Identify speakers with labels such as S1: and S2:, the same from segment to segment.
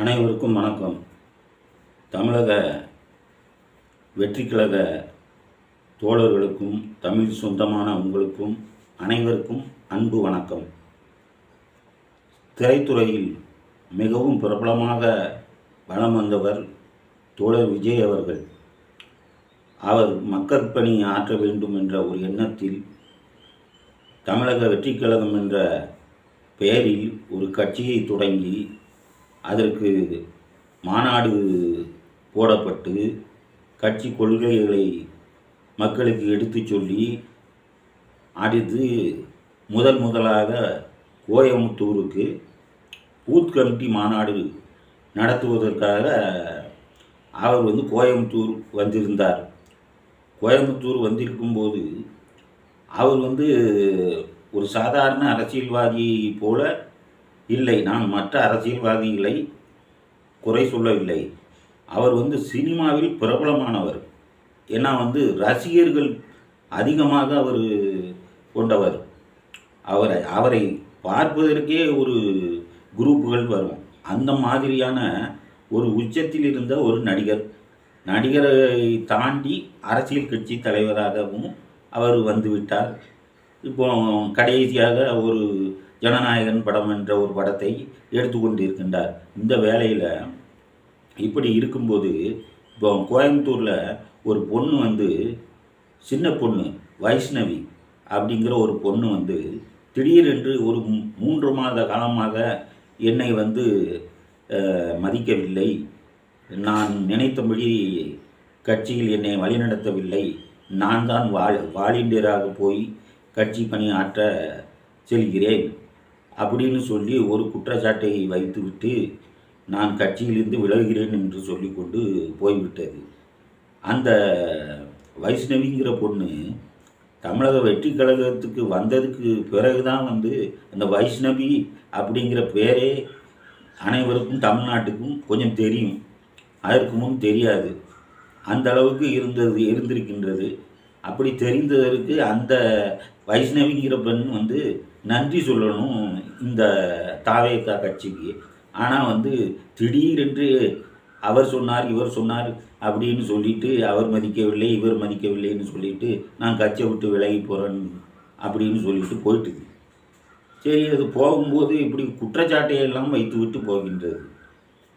S1: அனைவருக்கும் வணக்கம். தமிழக வெற்றிக்கழக தோழர்களுக்கும் தமிழ் சொந்தமான உங்களுக்கும் அனைவருக்கும் அன்பு வணக்கம். திரைத்துறையில் மிகவும் பிரபலமாக வளம் வந்தவர் தோழர் விஜய் அவர்கள். அவர் மக்கள் பணி ஆற்ற வேண்டும் என்ற ஒரு எண்ணத்தில் தமிழக வெற்றி கழகம் என்ற பெயரில் ஒரு கட்சியை தொடங்கி அதற்கு மாநாடு போடப்பட்டு கட்சி கொள்கைகளை மக்களுக்கு எடுத்துச் சொல்லி அடுத்து முதல் முதலாக கோயமுத்தூருக்கு பூத் கமிட்டி மாநாடு நடத்துவதற்காக அவர் வந்து கோயம்புத்தூர் வந்திருந்தார். கோயம்புத்தூர் வந்திருக்கும்போது அவர் வந்து ஒரு சாதாரண அரசியல்வாதி போல இல்லை நான் மற்ற அரசியல்வாதிகளை குறை சொல்லவில்லை. அவர் வந்து சினிமாவில் பிரபலமானவர். ஏன்னா வந்து ரசிகர்கள் அதிகமாக அவர் கொண்டவர். அவரை அவரை பார்ப்பதற்கே ஒரு குரூப்புகள் வரும். அந்த மாதிரியான ஒரு உச்சத்தில் இருந்த ஒரு நடிகர். நடிகரை தாண்டி அரசியல் கட்சி தலைவராகவும் அவர் வந்துவிட்டார் இப்போ கடைசியாக ஒரு ஜனநாயகன் படம் என்ற ஒரு படத்தை எடுத்துக்கொண்டிருக்கின்றார். இந்த வேலையில் இப்படி இருக்கும்போது இப்போ கோயம்புத்தூரில் ஒரு பொண்ணு வந்து சின்ன பொண்ணு வைஷ்ணவி அப்படிங்கிற ஒரு பொண்ணு வந்து திடீரென்று ஒரு மூன்று மாத காலமாக என்னை வந்து மதிக்கவில்லை. நான் நினைத்தபடி கட்சியில் என்னை வழிநடத்தவில்லை. நான் தான் வால் வாலண்டியராக போய் கட்சி பணி ஆற்ற செல்கிறேன். அப்படின்னு சொல்லி ஒரு குற்றச்சாட்டை வைத்துவிட்டு நான் கட்சியிலிருந்து விலகுகிறேன் என்று சொல்லிக்கொண்டு போய்விட்டது. அந்த வைஷ்ணவிங்கிற பொண்ணு தமிழக வெற்றி கழகத்துக்கு வந்ததுக்கு பிறகுதான் வந்து அந்த வைஷ்ணவி அப்படிங்கிற பேரே அனைவருக்கும் தமிழ்நாட்டுக்கும் கொஞ்சம் தெரியும். அதற்கு முன் தெரியாது. அந்த அளவுக்கு இருந்தது இருந்திருக்கின்றது. அப்படி தெரிந்ததற்கு அந்த வைஷ்ணவிங்கிற பெண் வந்து நன்றி சொல்லணும் இந்த தாவேக்கா கட்சிக்கு. ஆனால் வந்து திடீரென்று அவர் சொன்னார் இவர் சொன்னார் அப்படின்னு சொல்லிட்டு அவர் மதிக்கவில்லை இவர் மதிக்கவில்லைன்னு சொல்லிட்டு நான் கட்சியை விட்டு விலகி போகிறேன் அப்படின்னு சொல்லிட்டு போயிட்டுது. சரி அது போகும்போது இப்படி குற்றச்சாட்டையெல்லாம் வைத்து விட்டு போகின்றது.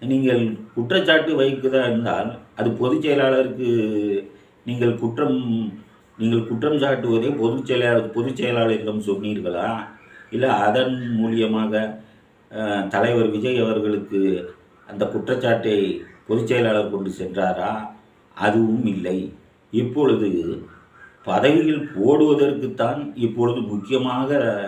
S1: நீங்கள் குற்றச்சாட்டு வைக்கிறதா இருந்தால் அது பொதுச் செயலாளருக்கு நீங்கள் குற்றம் நீங்கள் குற்றம் சாட்டுவதை பொதுச் செயலாளர் பொதுச் செயலாளரிடம் சொன்னீர்களா? இல்லை அதன் மூலியமாக தலைவர் விஜய் அவர்களுக்கு அந்த குற்றச்சாட்டை பொதுச் செயலாளர் கொண்டு சென்றாரா? அதுவும் இல்லை. இப்பொழுது பதவியில் போடுவதற்குத்தான் இப்பொழுது முக்கியமாக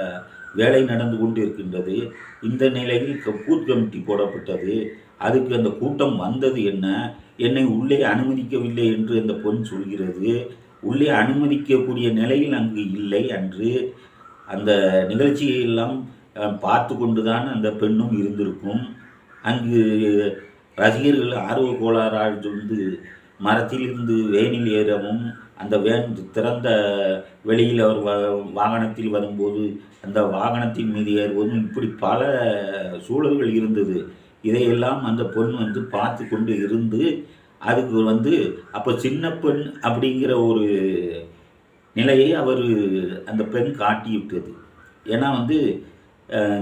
S1: வேலை நடந்து கொண்டு இருக்கின்றது இந்த நிலையில் க- பூத் கமிட்டி போடப்பட்டது. அதுக்கு அந்த கூட்டம் வந்தது என்ன? என்னை உள்ளே அனுமதிக்கவில்லை என்று அந்த பொன் சொல்கிறது. உள்ளே அனுமதிக்கக்கூடிய நிலையில் அங்கு இல்லை அன்று அந்த நிகழ்ச்சியெல்லாம் பார்த்து கொண்டுதான் அந்த பெண்ணும் இருந்திருக்கும். அங்கு ரசிகர்கள் ஆர்வ கோளாறால் வந்து மரத்திலிருந்து வேனில் ஏறவும் அந்த வேன் திறந்த வெளியில் அவர் வா- வாகனத்தில் வரும்போது அந்த வாகனத்தின் மீது ஏறுவதும் இப்படி பல சூழல்கள் இருந்தது. இதையெல்லாம் அந்த பெண் வந்து பார்த்து கொண்டு இருந்து அதுக்கு வந்து அப்போ சின்ன பெண் அப்படிங்கிற ஒரு நிலையை அவர் அந்த பெண் காட்டி விட்டது ஏன்னா வந்து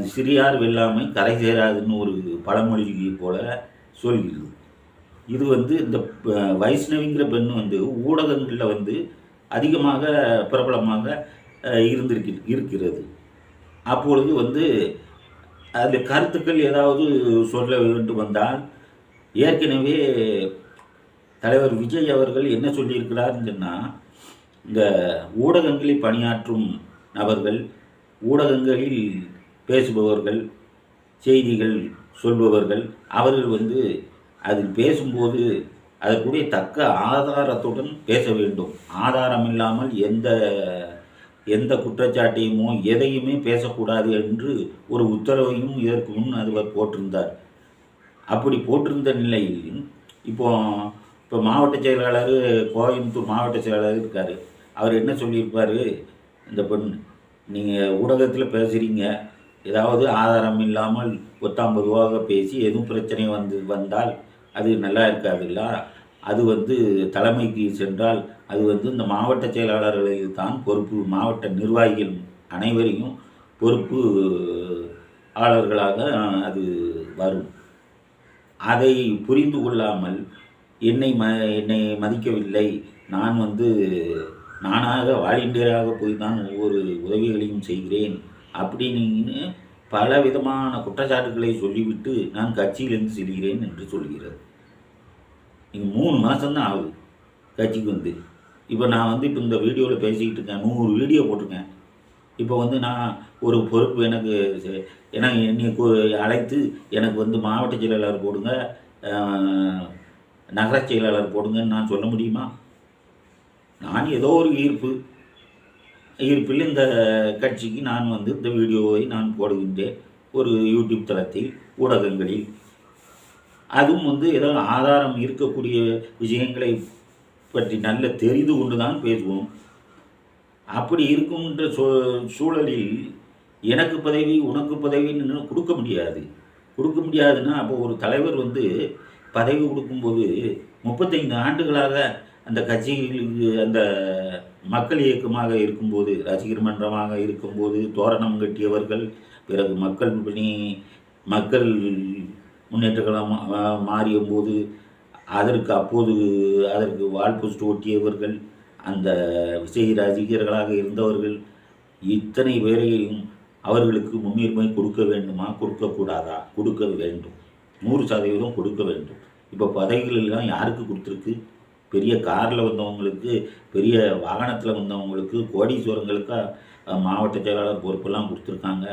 S1: சிறியார் வெல்லாமை கரை சேராதுன்னு ஒரு பழமொழி போல சொல்கிறது இது வந்து இந்த வைஷ்ணவிங்கிற பெண் வந்து ஊடகங்களில் வந்து அதிகமாக பிரபலமாக அஹ், இருந்திருக்கு இருக்கிறது. அப்பொழுது வந்து அதில் கருத்துக்கள் ஏதாவது சொல்ல வேண்டும் வந்தால் ஏற்கனவே தலைவர் விஜய் அவர்கள் என்ன சொல்லியிருக்கிறாருன்னு சொன்னால் இந்த ஊடகங்களில் பணியாற்றும் நபர்கள் ஊடகங்களில் பேசுபவர்கள் செய்திகள் சொல்பவர்கள் அவர்கள் வந்து அதில் பேசும்போது அதற்குரிய தக்க ஆதாரத்துடன் பேச வேண்டும். ஆதாரம் இல்லாமல் எந்த எந்த குற்றச்சாட்டையுமோ எதையுமே பேசக்கூடாது என்று ஒரு உத்தரவையும் இதற்கு முன் அதுவர் போட்டிருந்தார். அப்படி போட்டிருந்த நிலையில் இப்போ இப்போ மாவட்ட செயலாளர் கோயம்புத்தூர் மாவட்ட செயலாளர் இருக்கார். அவர் என்ன சொல்லியிருப்பார்? இந்த பெண் நீங்கள் ஊடகத்தில் பேசுகிறீங்க ஏதாவது ஆதாரம் இல்லாமல் பத்தாம் ரூபாக பேசி எதுவும் பிரச்சனை வந்து வந்தால் அது நல்லா இருக்காதுல்ல? அது வந்து தலைமைக்கு சென்றால் அது வந்து இந்த மாவட்ட செயலாளர்களுக்கு தான் பொறுப்பு. மாவட்ட நிர்வாகிகள் அனைவரையும் பொறுப்பு ஆளர்களாக அது வரும். அதை புரிந்து கொள்ளாமல் என்னை ம என்னை மதிக்கவில்லை. நான் வந்து நானாக வாலண்டியராக போய் தான் ஒவ்வொரு உதவிகளையும் செய்கிறேன் அப்படின்னு பல விதமான குற்றச்சாட்டுகளை சொல்லிவிட்டு நான் கட்சியிலிருந்து செல்கிறேன் என்று சொல்கிறது. நீங்கள் மூணு மாதம்தான் ஆகுது கட்சிக்கு வந்து. இப்போ நான் வந்து இப்போ இந்த வீடியோவில் பேசிக்கிட்டு இருக்கேன். நூறு வீடியோ போட்டிருக்கேன். இப்போ வந்து நான் ஒரு பொறுப்பு எனக்கு செ- என்னை அழைத்து எனக்கு வந்து மாவட்ட செயலாளர் போடுங்க. நகரச் நகர செயலாளர் போடுங்கன்னு நான் சொல்ல முடியுமா? நான் ஏதோ ஒரு ஈர்ப்பு. ஈர்ப்பில் இந்த கட்சிக்கு நான் வந்து இந்த வீடியோவை நான் போடுகின்றேன். ஒரு யூடியூப் தளத்தில் ஊடகங்களில். அதுவும் வந்து ஏதோ ஆதாரம் இருக்கக்கூடிய விஷயங்களை பற்றி நல்ல தெரிந்து கொண்டு தான் பேசுவோம். அப்படி இருக்கும்ன்ற சூ சூழலில் எனக்கு பதவி உனக்கு பதவின்னு கொடுக்க முடியாது. கொடுக்க முடியாதுன்னா அப்போ ஒரு தலைவர் வந்து பதவி கொடுக்கும்போது முப்பத்தைந்து ஆண்டுகளாக அந்த கட்சிகளுக்கு அந்த மக்கள் இயக்கமாக இருக்கும்போது ரசிகர் மன்றமாக இருக்கும்போது தோரணம் கட்டியவர்கள் பிறகு மக்கள் பணி மக்கள் முன்னேற்றங்களாக மா- மாறிய போது அதற்கு அப்போது அதற்கு வாழ்போஸ்ட் ஓட்டியவர்கள் அந்த விஜய் ரசிகர்களாக இருந்தவர்கள் இத்தனை பேரையும் அவர்களுக்கு முன்னுரிமை கொடுக்க வேண்டுமா? கொடுக்கக்கூடாதா? கொடுக்க வேண்டும். நூறு சதவீதம் கொடுக்க வேண்டும். இப்போ பதவிகள் எல்லாம் யாருக்கு கொடுத்துருக்கு? பெரிய காரில் வந்தவங்களுக்கு பெரிய வாகனத்தில் வந்தவங்களுக்கு கோடீஸ்வரங்களுக்கு மாவட்ட செயலாளர் பொறுப்பெல்லாம் கொடுத்துருக்காங்க.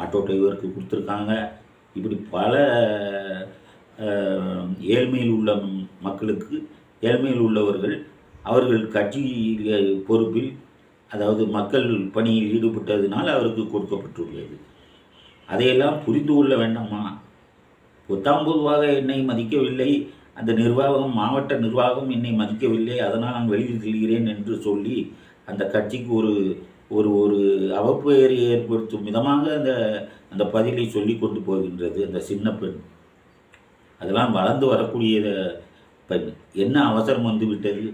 S1: ஆட்டோ டிரைவருக்கு கொடுத்துருக்காங்க. இப்படி பல ஏழ்மையில் உள்ள மக்களுக்கு ஏழ்மையில் உள்ளவர்கள் அவர்கள் கட்சி பொறுப்பில் அதாவது மக்கள் பணியில் ஈடுபட்டதினால் அவருக்கு கொடுக்கப்பட்டுள்ளது. அதையெல்லாம் புரிந்து கொள்ள வேண்டாமா? பொத்தாம் பொதுவாக என்னை மதிக்கவில்லை. அந்த நிர்வாகம் மாவட்ட நிர்வாகம் என்னை மதிக்கவில்லை. அதனால் நான் வெளியில் செல்கிறேன் என்று சொல்லி அந்த கட்சிக்கு ஒரு ஒரு ஒரு அவப்பெயரை ஏற்படுத்தும் விதமாக அந்த அந்த பதிலை சொல்லி கொண்டு போகின்றது அந்த சின்ன பெண். அதெல்லாம் வளர்ந்து வரக்கூடிய பெண். என்ன அவசரம் வந்துவிட்டது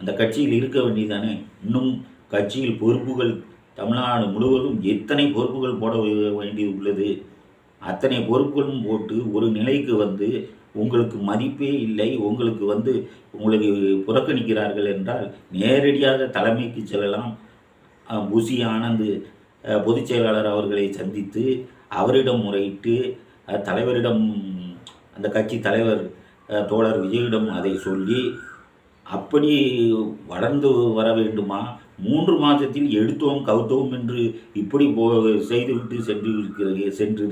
S1: அந்த கட்சியில் இருக்க வேண்டியதானே இன்னும் கட்சியில் பொறுப்புகள் தமிழ்நாடு முழுவதும் எத்தனை பொறுப்புகள் போட வேண்டியது உள்ளது? அத்தனை பொறுப்புகளும் போட்டு ஒரு நிலைக்கு வந்து உங்களுக்கு மதிப்பே இல்லை உங்களுக்கு வந்து உங்களுக்கு புறக்கணிக்கிறார்கள் என்றால் நேரடியாக தலைமைக்கு செல்லலாம். புசி ஆனந்த் பொதுச் செயலாளர் அவர்களை சந்தித்து அவரிடம் முறையிட்டு தலைவரிடம் அந்த கட்சி தலைவர் தோழர் விஜயிடம் அதை சொல்லி அப்படி வளர்ந்து வர வேண்டுமா? மூன்று மாதத்தில் எடுத்தோம் கவுத்தோம் என்று இப்படி போ செய்துவிட்டு சென்று இருக்கிறது சென்று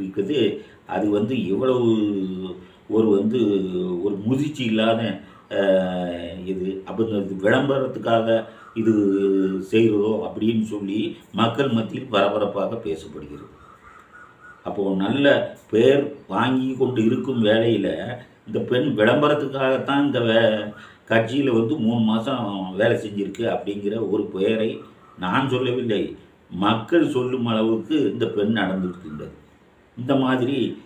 S1: அது வந்து எவ்வளவு ஒரு வந்து ஒரு முதிர்ச்சி இல்லாத இது. அப்போ இந்த விளம்பரத்துக்காக இது செய்கிறதோ அப்படின்னு சொல்லி மக்கள் மத்தியில் பரபரப்பாக பேசப்படுகிறது. அப்போது நல்ல பெயர் வாங்கி கொண்டு இருக்கும் வேலையில் இந்த பெண் விளம்பரத்துக்காகத்தான் இந்த வே கட்சியில் வந்து மூணு மாதம் வேலை செஞ்சுருக்கு அப்படிங்கிற ஒரு பெயரை நான் சொல்லவில்லை. மக்கள் சொல்லும் அளவுக்கு இந்த பெண் நடந்திருக்கின்றது. இந்த மாதிரி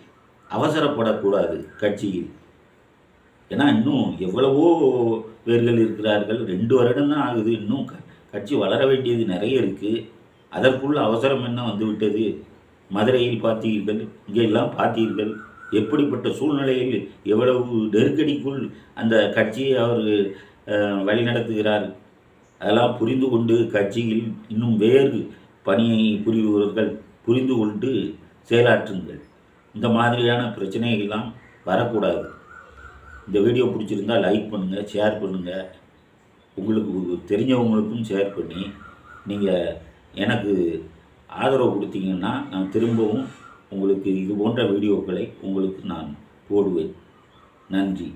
S1: அவசரப்படக்கூடாது கட்சியில். ஏன்னா இன்னும் எவ்வளவோ பேர்கள் இருக்கிறார்கள். ரெண்டு வருடம் தான் ஆகுது. இன்னும் க- கட்சி வளர வேண்டியது நிறைய இருக்குது அதற்குள்ள அவசரம் என்ன வந்துவிட்டது? மதுரையில் பார்த்தீர்கள் இங்கெல்லாம் பார்த்தீர்கள். எப்படிப்பட்ட சூழ்நிலையில் எவ்வளவு நெருக்கடிக்குள் அந்த கட்சியை அவர் வழிநடத்துகிறார்? அதெல்லாம் புரிந்து கொண்டு கட்சியில் இன்னும் வேறு பணியை புரிபவர்கள் புரிந்து கொண்டு செயலாற்றுங்கள். இந்த மாதிரியான பிரச்சனைகள்லாம் வரக்கூடாது. இந்த வீடியோ பிடிச்சிருந்தா லைக் பண்ணுங்கள் ஷேர் பண்ணுங்கள் உங்களுக்கு தெரிஞ்சவங்களுக்கும் ஷேர் பண்ணி நீங்கள் எனக்கு ஆதரவு கொடுத்தீங்கன்னா நான் திரும்பவும் உங்களுக்கு இது போன்ற வீடியோக்களை உங்களுக்கு நான் போடுவேன். நன்றி.